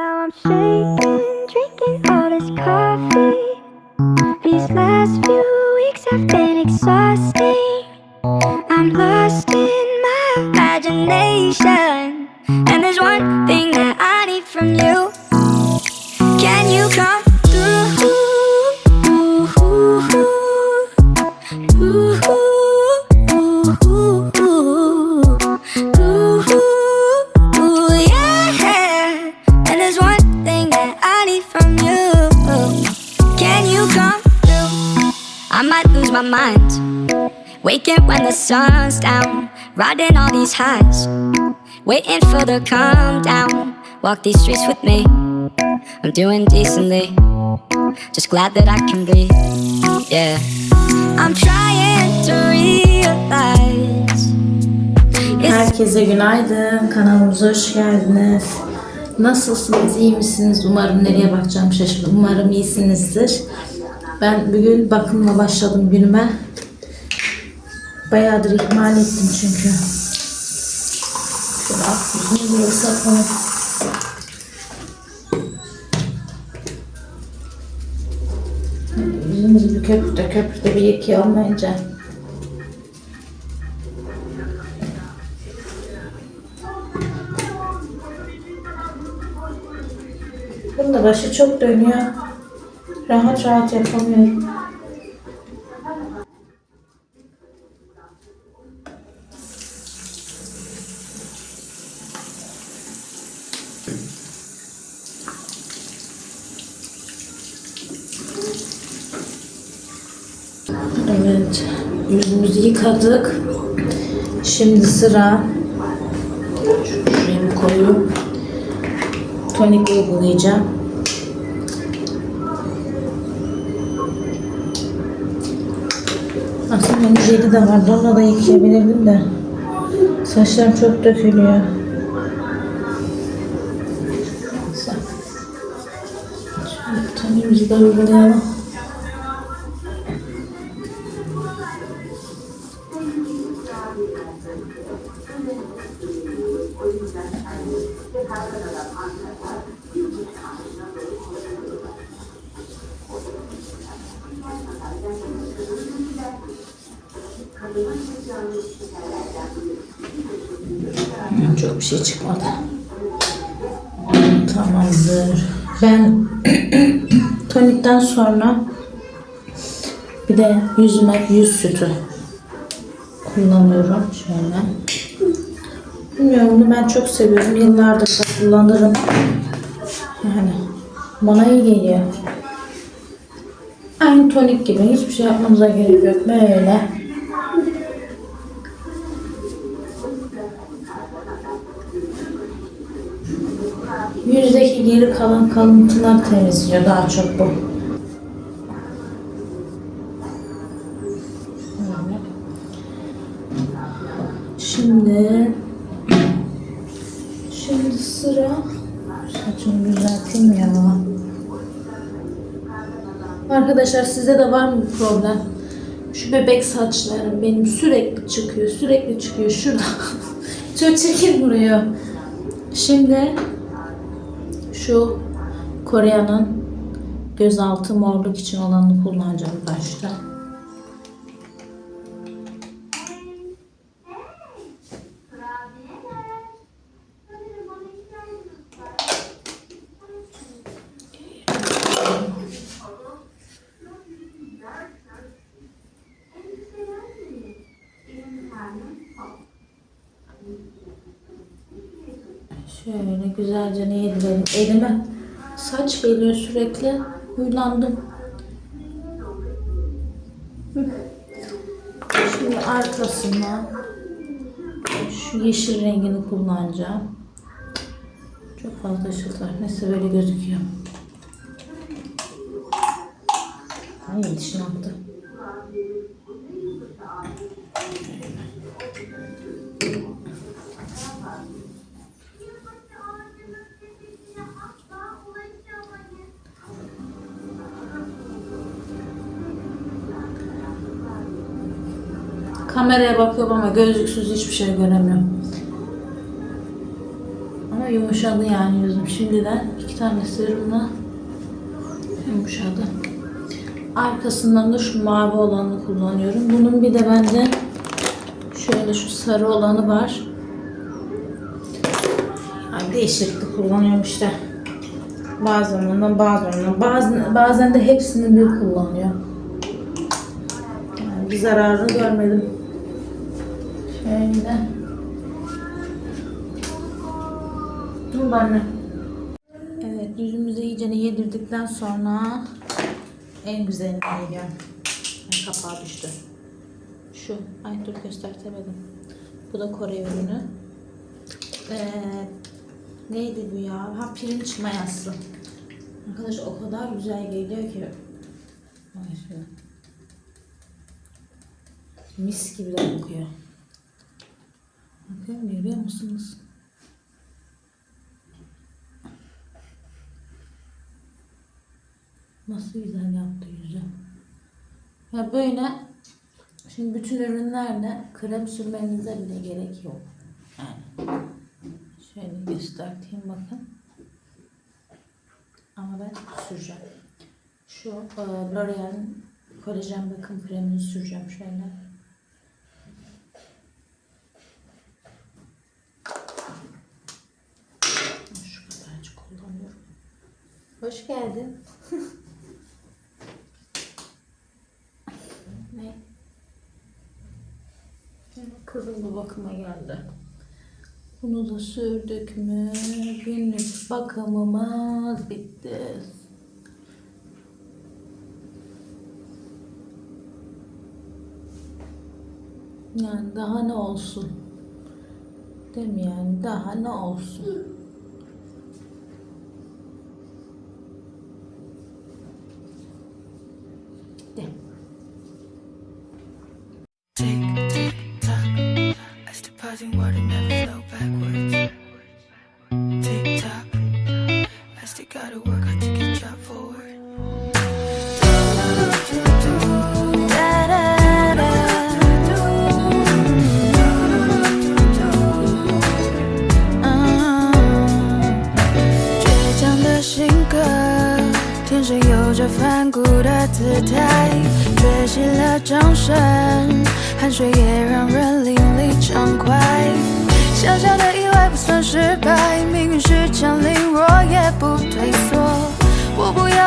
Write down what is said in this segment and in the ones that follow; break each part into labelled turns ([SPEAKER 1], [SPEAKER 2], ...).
[SPEAKER 1] Now I'm shaking, lose my mind. Waking when the sun's down. Riding all these highs. Waiting for the calm down. Walk these streets with me. I'm doing decently. Just glad that I can breathe. Yeah. I'm trying to realize.
[SPEAKER 2] Herkese günaydın. Kanalımıza hoş geldiniz. Nasılsınız? iyi misiniz? Umarım nereye bakacağım şaşırdım. Umarım iyisinizdir. Ben bugün bakımla başladım günüme. Bayağıdır ihmal ettim çünkü. Şöyle alt yüzünü bir ıslatalım. Yüzümüzü bir köpürte köpürte bir yıkayalım önce. Bunun da başı çok dönüyor. Rahat rahat yapamıyorum. Evet, yüzümüzü yıkadık. Şimdi sıra şuraya koyuyorum. Tonik uygulayacağım. Aslında benim jeli de vardı. Onunla da yıkayabilirdim de. Saçlarım çok dökülüyor. Tonimizi de uygulayalım. Çok bir şey çıkmadı. Tamamdır. Ben tonikten sonra bir de yüzüme yüz sütü kullanıyorum. Şöyle. Bilmiyorum bunu ben çok seviyorum. Yıllardır da kullanırım. Yani bana iyi geliyor. Aynı tonik gibi. Hiçbir şey yapmamıza gerek yok. Böyle. Geri kalan kalıntılar temizliyor daha çok bu. Şimdi şimdi sıra saçımı düzelteyim ya. Arkadaşlar size de var mı problem? Şu bebek saçlarım benim sürekli çıkıyor, sürekli çıkıyor. Şurada. Çok çirkin duruyor. Şimdi şu Kore'nin gözaltı morluk için olanını kullanacağım başta. Şöyle güzelce yedirelim. Elime saç geliyor sürekli. Huylandım. Şimdi arkasına şu yeşil rengini kullanacağım. Çok fazla ışık var. Neyse böyle gözüküyor. Ay dişini attı. Kameraya bakıyorum ama gözlüksüz hiçbir şey göremiyorum. Ama yumuşadı yani yüzüm şimdiden. iki tane serumla yumuşadı. Arkasından da şu mavi olanı kullanıyorum. Bunun bir de bende şöyle şu sarı olanı var. Yani değişiklik kullanıyorum işte. Bazen ondan bazen ondan. Bazen, bazen de hepsini bir kullanıyorum. Yani bir zararını görmedim. Şöyle. Dur anne. Evet yüzümüze iyicene yedirdikten sonra en güzeline geliyorum. Ay, kapağı düştü. Şu. Ay dur göstertemedim. Bu da Kore ürünü. Ee, neydi bu ya? Ha pirinç mayası. Arkadaş o kadar güzel geliyor ki. Ay şöyle. Mis gibi de kokuyor. Bakın görüyor musunuz? Nasıl güzel yaptı yüzü. Ya böyle şimdi bütün ürünlerde krem sürmenize bile gerek yok. Yani şöyle göstereyim bakın. Ama ben süreceğim. Şu e, L'Oreal'in kolajen bakım kremini süreceğim şöyle. Şu kadarcık kullanıyorum. Hoş geldin. ne? Bu bakıma geldi. Bunu da sürdük mü günlük bakımımız bitti. Yani daha ne olsun? Değil mi yani? Daha ne olsun?
[SPEAKER 3] 着反骨的姿态，缺席了掌声，汗水也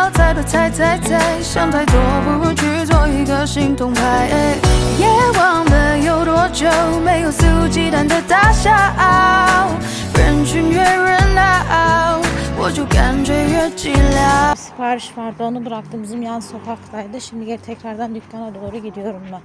[SPEAKER 3] 要再多猜猜猜，想太多不如去做一个行动派。夜忘了有多久没有肆无忌惮的大笑，人群越热闹，我就感觉越寂寥。
[SPEAKER 2] Sipariş vardı onu bıraktım bizim yan sokaktaydı. Şimdi geri tekrardan dükkana doğru gidiyorum ben.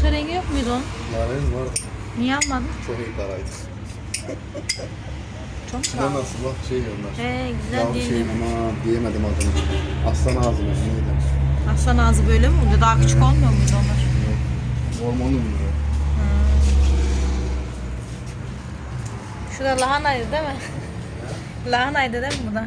[SPEAKER 2] Başka rengi yok muydu onun?
[SPEAKER 4] Nareniz vardı.
[SPEAKER 2] Niye almadın?
[SPEAKER 4] Çok iyi paraydı.
[SPEAKER 2] Çok
[SPEAKER 4] Şuna nasıl bak şey onlar.
[SPEAKER 2] He güzel
[SPEAKER 4] Yavru
[SPEAKER 2] değil
[SPEAKER 4] şey
[SPEAKER 2] mi?
[SPEAKER 4] ama diyemedim adını. Aslan ağzı mı? Neydi?
[SPEAKER 2] Aslan ağzı böyle mi oluyor? Daha küçük olmuyor muydu onlar?
[SPEAKER 4] Hormonlu mu? bu?
[SPEAKER 2] Şu da lahanaydı değil mi? lahanaydı değil mi bu da?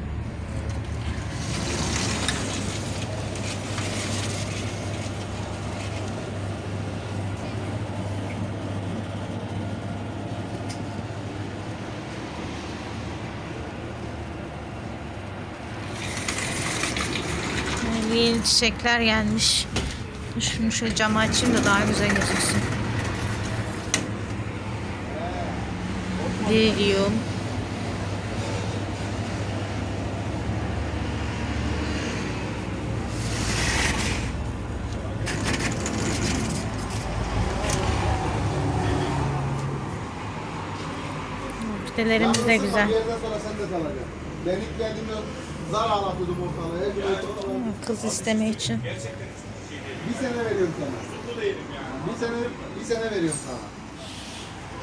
[SPEAKER 2] Yani Yeni çiçekler gelmiş. Şunu şöyle cama açayım da daha güzel gözüksün. Lilyum. Pidelerimiz de güzel.
[SPEAKER 4] Ben ilk geldiğimde zar ağlatıyordum ortalığı. Her gün ortalığı.
[SPEAKER 2] Kız isteme için.
[SPEAKER 4] Bir sene veriyorum sana. Bir sene, bir sene veriyorum sana.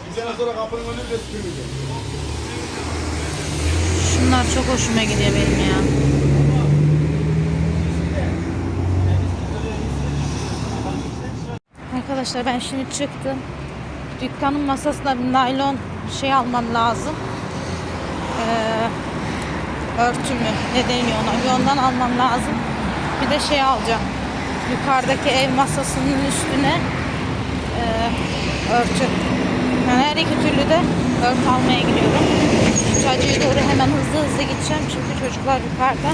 [SPEAKER 4] Bir sene sonra kapının önünde süpürmeyeceğim.
[SPEAKER 2] Şunlar çok hoşuma gidiyor benim ya. Arkadaşlar ben şimdi çıktım. Dükkanın masasına bir naylon şey almam lazım. Ee, örtü mü ne deniyor ona ondan almam lazım. Bir de şey alacağım. Yukarıdaki ev masasının üstüne e, örtü. Yani her iki türlü de örtü almaya gidiyorum. Çaycıya doğru hemen hızlı hızlı gideceğim çünkü çocuklar yukarıda.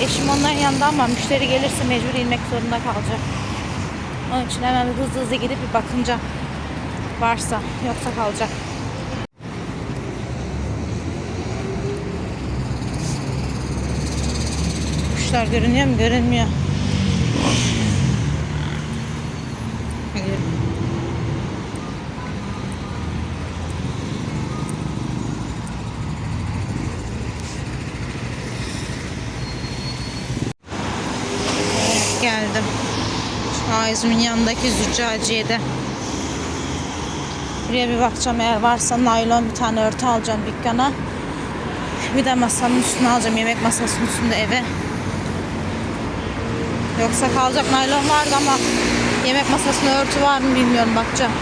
[SPEAKER 2] Eşim onların yanında ama müşteri gelirse mecbur inmek zorunda kalacak. Onun için hemen hızlı hızlı gidip bir bakınca varsa yoksa kalacak. Kuşlar görünüyor mu? Görünmüyor. Geldim. Aizmin yanındaki züccaciyede. Buraya bir bakacağım eğer varsa naylon bir tane örtü alacağım dükkana. Bir de masanın üstüne alacağım yemek masasının üstünde eve. Yoksa kalacak naylon vardı ama yemek masasında örtü var mı bilmiyorum bakacağım.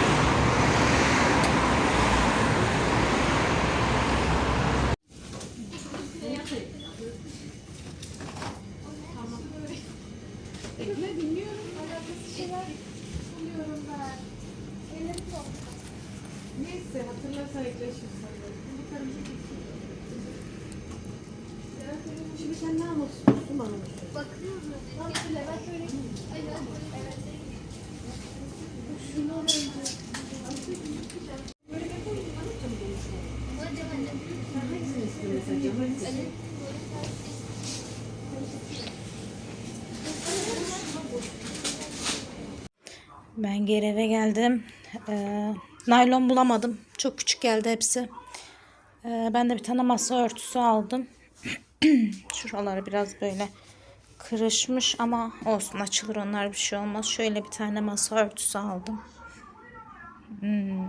[SPEAKER 2] Ben geri eve geldim. Ee, naylon bulamadım. Çok küçük geldi hepsi. Ee, ben de bir tane masa örtüsü aldım. Şuraları biraz böyle kırışmış ama olsun açılır onlar bir şey olmaz. Şöyle bir tane masa örtüsü aldım. Hmm.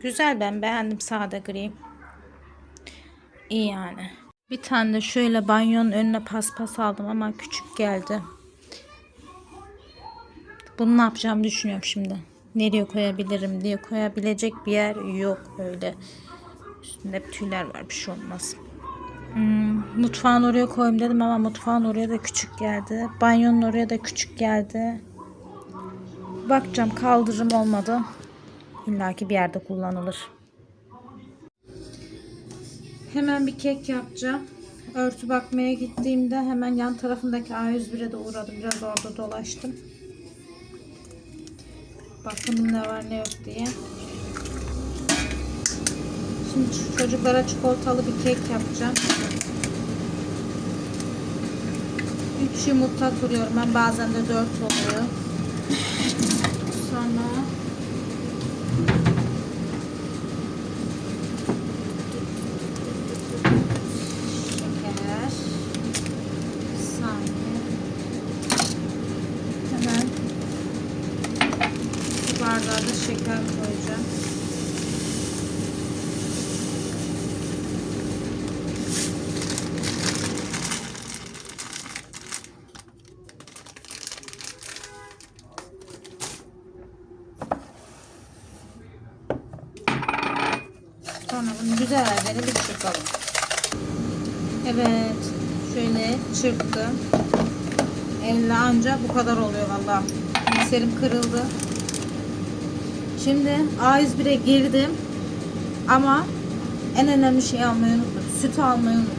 [SPEAKER 2] Güzel ben beğendim sade gri. İyi yani. Bir tane de şöyle banyonun önüne paspas aldım ama küçük geldi. Bunu ne yapacağımı düşünüyorum şimdi. Nereye koyabilirim diye koyabilecek bir yer yok öyle. Üstünde tüyler var bir şey olmaz. Hmm, mutfağın oraya koyayım dedim ama mutfağın oraya da küçük geldi. Banyonun oraya da küçük geldi. Bakacağım kaldırım olmadı. İlla bir yerde kullanılır. Hemen bir kek yapacağım. Örtü bakmaya gittiğimde hemen yan tarafındaki A101'e de uğradım. Biraz orada dolaştım. Bakalım ne var ne yok diye. Şimdi çocuklara çikolatalı bir kek yapacağım. 3 yumurta kırıyorum. Ben bazen de 4 oluyor. Sonra şeker bu bardağa da şeker koyacağım. Sonra bunu güzel bir bir çırpalım. Evet. Şöyle çırptım. Elle anca bu valla. Mikserim kırıldı. Şimdi A101'e girdim. Ama en önemli şeyi almayı unuttum. Süt almayı unuttum.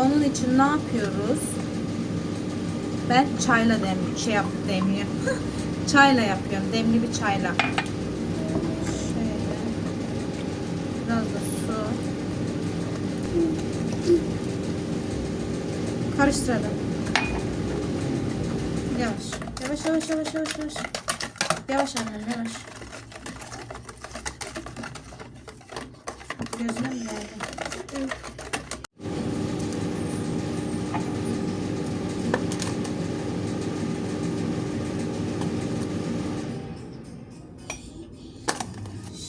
[SPEAKER 2] Onun için ne yapıyoruz? Ben çayla dem şey yap demliyorum. çayla yapıyorum. Demli bir çayla. Şöyle. Biraz da su. Karıştıralım. Yavaş. Yavaş yavaş yavaş yavaş yavaş. Annem yavaş. Gözüne mi geldi?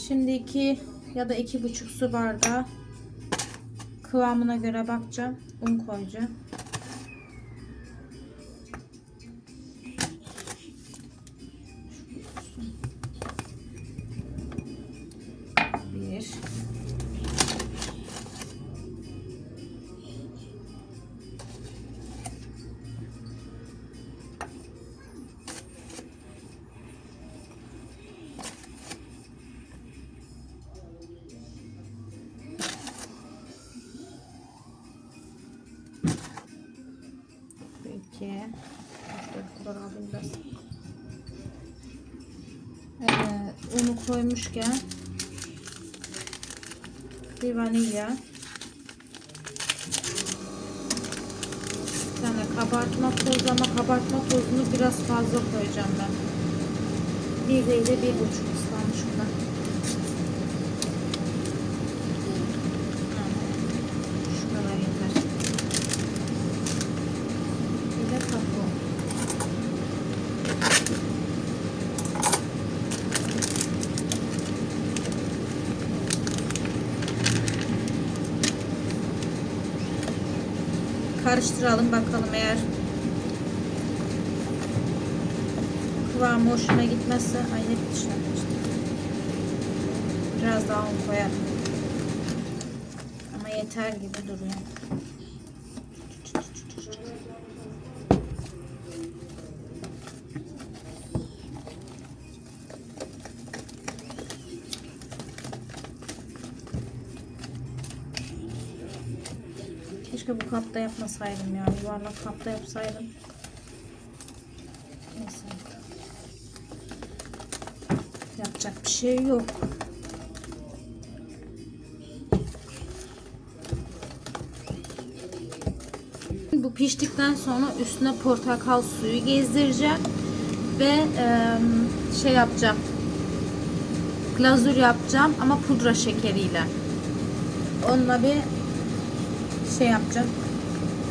[SPEAKER 2] Şimdi iki ya da iki buçuk su bardağı kıvamına göre bakacağım. Un koyacağım. Koymuşken bir vanilya bir tane kabartma tozu ama kabartma tozunu biraz fazla koyacağım ben. Bir de bir buçuk ıslanmış bunlar. Şu kadar yeter. Bir de kakao. Karıştıralım bakalım eğer kıvamı hoşuna gitmezse ay dışına kaçtı. Biraz daha un koyarım. Ama yeter gibi duruyor. Keşke bu kapta yapmasaydım ya. Yuvarlak kapta yapsaydım. Neyse. Yapacak bir şey yok. Bu piştikten sonra üstüne portakal suyu gezdireceğim ve şey yapacağım. Glazür yapacağım ama pudra şekeriyle. Onunla bir şey yapacağım.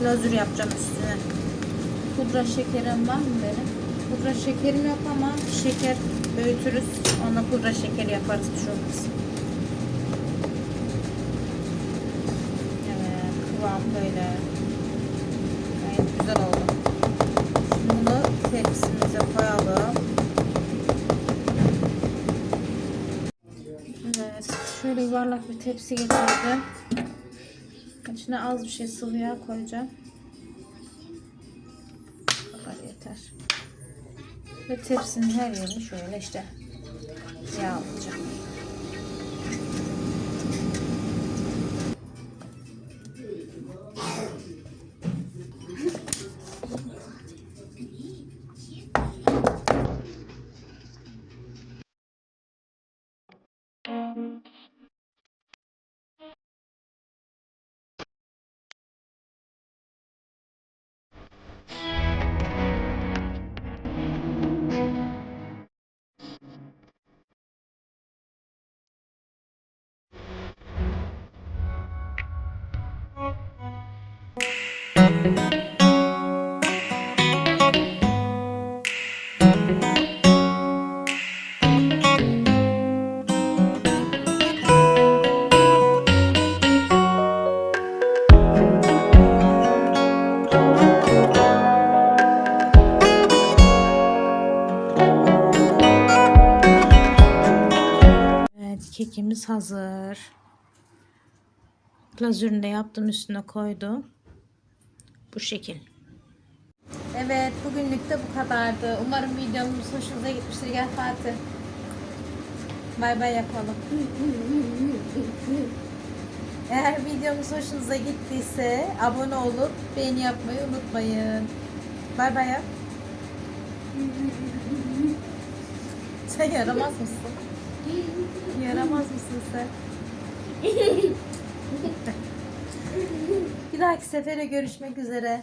[SPEAKER 2] Glazür yapacağım üstüne. Pudra şekerim var mı benim? Pudra şekerim yok ama şeker öğütürüz. Onunla pudra şekeri yaparız bir şey. Evet kıvam böyle. Gayet güzel oldu. Şimdi bunu tepsimize koyalım. Evet şöyle yuvarlak bir tepsi getirdim. İçine az bir şey sıvı yağ koyacağım. Bu kadar yeter. Ve tepsinin her yerini şöyle işte yağlayacağım. Kekimiz hazır. Glazürünü de yaptım üstüne koydum. Bu şekil. Evet bugünlük de bu kadardı. Umarım videomuz hoşunuza gitmiştir. Gel Fatih. Bay bay yapalım. Eğer videomuz hoşunuza gittiyse abone olup beğeni yapmayı unutmayın. Bay bay yap. Sen yaramaz mısın? Yaramaz mısın sen? Bir dahaki sefere görüşmek üzere.